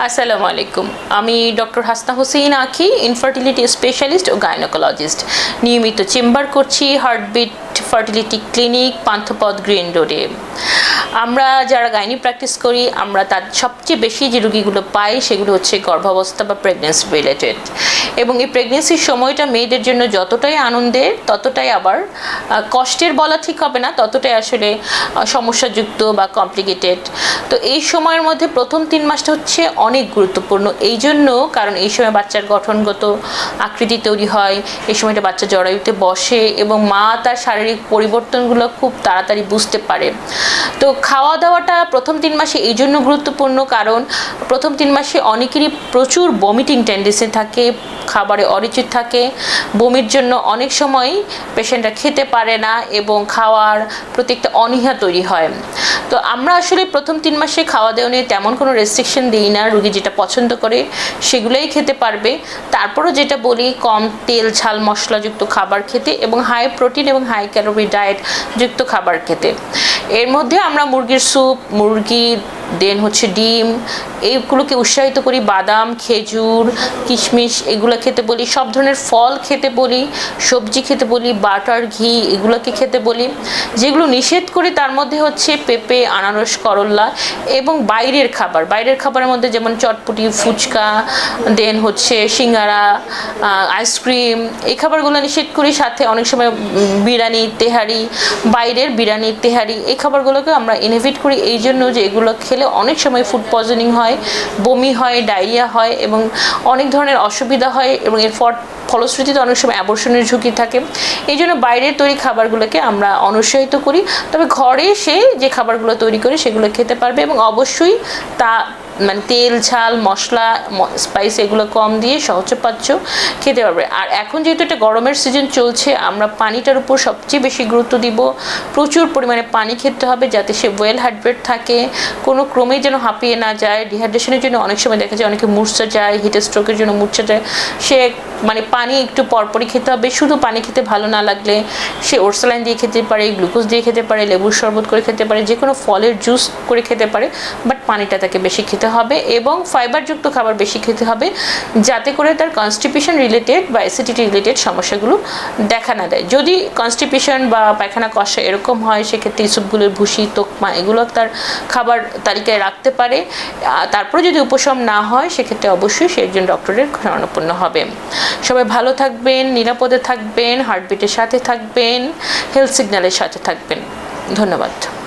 আসসালামু আলাইকুম আমি doctor Hasna Hossain Akhi infertility specialist ও গাইনোকোলজিস্ট নিয়মিত চেম্বার করছি heartbeat fertility clinic Panthapath green রোডে আমরা যারা গাইনি প্র্যাকটিস করি, আমরা তার সবচেয়ে বেশি যে রুগীগুলো পাই সেগুলো হচ্ছে গর্ভাবস্থা বা প্রেগনেন্সি রিলেটেড এবং এই প্রেগনেন্সির সময়টা মেয়েদের জন্য যতটাই আনন্দের ততটাই আবার কষ্টের বলা ঠিক হবে না, ততটাই আসলে সমস্যাযুক্ত বা কমপ্লিকেটেড তো এই সময়ের মধ্যে প্রথম তিন মাসটা হচ্ছে অনেক গুরুত্বপূর্ণ। এই জন্য, কারণ এই সময় বাচ্চার গঠনগত আকৃতি তৈরি হয়, এই সময়টা বাচ্চা জরায়ুতে বসে এবং মা তার শারীরিক পরিবর্তনগুলো খুব তাড়াতাড়ি বুঝতে পারে। তো খাওয়া দাওয়াটা প্রথম তিন মাসে এই জন্য গুরুত্বপূর্ণ, কারণ প্রথম তিন মাসে অনেকেরই প্রচুর বমিটিং টেন্ডেন্সি থাকে, খাবারে অরুচি থাকে, বমির জন্য অনেক সময় পেশেন্টরা খেতে পারে না এবং খাওয়ার প্রতি একটা অনীহা তৈরি হয়। তো আমরা আসলে প্রথম তিন মাসে খাওয়া দাওয়া নিয়ে তেমন কোনো রেস্ট্রিকশন দিই না, রুগী যেটা পছন্দ করে সেগুলোই খেতে পারবে। তারপরও যেটা বলি, কম তেল, ঝাল, মশলাযুক্ত খাবার খেতে এবং হাই প্রোটিন এবং হাই ক্যালোরি ডায়েট যুক্ত খাবার খেতে। এর মধ্যে আমরা মুরগির স্যুপ মুরগি দেন হচ্ছে ডিম এইগুলোকে উৎসাহিত করি, বাদাম, খেজুর, কিশমিশ এগুলো খেতে বলি, সব ধরনের ফল খেতে বলি, সবজি খেতে বলি, বাটার ঘি এগুলোকে খেতে বলি। যেগুলো নিষেধ করি তার মধ্যে হচ্ছে পেঁপে, আনারস করল্লা এবং বাইরের খাবার। বাইরের খাবারের মধ্যে যেমন চটপটি, ফুচকা, দেন হচ্ছে সিঙ্গারা আইসক্রিম এই খাবারগুলো নিষেধ করি। সাথে অনেক সময় বিরিয়ানি, তেহারি, বাইরের বিরিয়ানি, তেহারি এই খাবারগুলোকে আমরা ইনহিবিট করি। এই জন্য যে এগুলো খেলে অনেক সময় ফুড পয়জনিং হয়, বমি হয় ডায়রিয়া হয় এবং অনেক ধরনের অসুবিধা হয় এবং এরপর ফলশ্রুতিতে অনেক সময় অ্যাবর্ষণের ঝুঁকি থাকে। এই জন্য বাইরের তৈরি খাবারগুলোকে আমরা অনুৎসাহিত করি। তবে ঘরে এসে যে খাবারগুলো তৈরি করে সেগুলো খেতে পারবে এবং অবশ্যই তা মানে তেল, ঝাল, মশলা স্পাইস এগুলো কম দিয়ে সহজপাচ্য খেতে পারবে। আর এখন যেহেতু এটা গরমের সিজন চলছে, আমরা পানিটার উপর সবচেয়ে বেশি গুরুত্ব দিব। প্রচুর পরিমাণে পানি খেতে হবে যাতে সে ওয়েল হাইড্রেট থাকে। কোনো ক্রমেই যেন হাঁপিয়ে না যায়। ডিহাইড্রেশনের জন্য অনেক সময় দেখা যায় অনেকে মূর্ছা যায় হিটের স্ট্রোকের জন্য মূর্ছা যায়। সে মানে পানি একটু পরপরই খেতে হবে, শুধু পানি খেতে ভালো না লাগলে সে ওরসালাইন দিয়ে খেতে পারে, গ্লুকোজ দিয়ে খেতে পারে, লেবুর শরবত করে খেতে পারে যে কোনো ফলের জুস করে খেতে পারে বাট পানিটা তাকে বেশি খেতে হবে এবং ফাইবারযুক্ত খাবার বেশি খেতে হবে, যাতে করে তার কনস্টিপেশন রিলেটেড বা অ্যাসিডিটি রিলেটেড সমস্যাগুলো দেখা না দেয়। যদি কনস্টিপেশন বা পায়খানা কষা এরকম হয়, সেক্ষেত্রে ইসুপগুলোর ভুসি, তোকমা, এগুলো তার খাবার তালিকায় রাখতে পারে। তারপরে যদি উপশম না হয়, সেক্ষেত্রে অবশ্যই সে একজন ডক্টরের শরণাপন্ন হবে। সবাই ভালো থাকবেন নিরাপদে থাকবেন হার্টবিটের সাথে থাকবেন হেলথ সিগন্যালের সাথে থাকবেন। ধন্যবাদ।